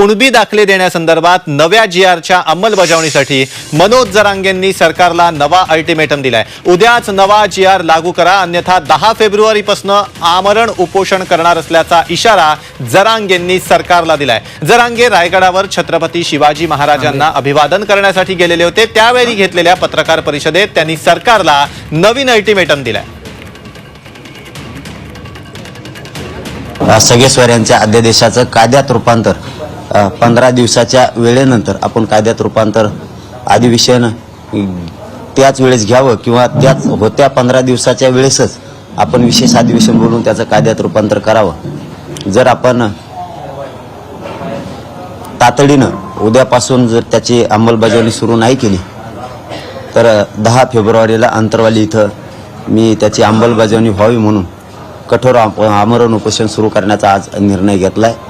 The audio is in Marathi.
कुणबी दाखले देण्यासंदर्भात नव्या जी आरच्या अंमलबजावणीसाठी मनोज जरांगेंनी सरकारला नवा अल्टिमेटम दिलाय. उद्याच नवा जी आर लागू करा अन्यथा दहा फेब्रुवारीपासून आमरण उपोषण करणार असल्याचा इशारा जरांगेंनी सरकारला दिलाय. जरांगे रायगडावर छत्रपती शिवाजी महाराजांना अभिवादन करण्यासाठी गेलेले होते. त्यावेळी घेतलेल्या पत्रकार परिषदेत त्यांनी सरकारला नवीन अल्टिमेटम दिलाय. अ, सगेश्वऱ्यांच्या अध्यादेशाचं कायद्यात रूपांतर. पंधरा दिवसाच्या वेळेनंतर आपण कायद्यात रूपांतर अधिवेशन त्याच वेळेस घ्यावं किंवा त्याच होत्या पंधरा दिवसाच्या वेळेसच आपण विशेष अधिवेशन बोलून त्याचं कायद्यात रूपांतर करावं. जर आपण तातडीनं उद्यापासून जर त्याची अंमलबजावणी सुरू नाही केली तर दहा फेब्रुवारीला अंतरवाली इथं मी त्याची अंमलबजावणी व्हावी म्हणून कठोर आमरण उपोषण सुरू करण्याचा आज निर्णय घेतला आहे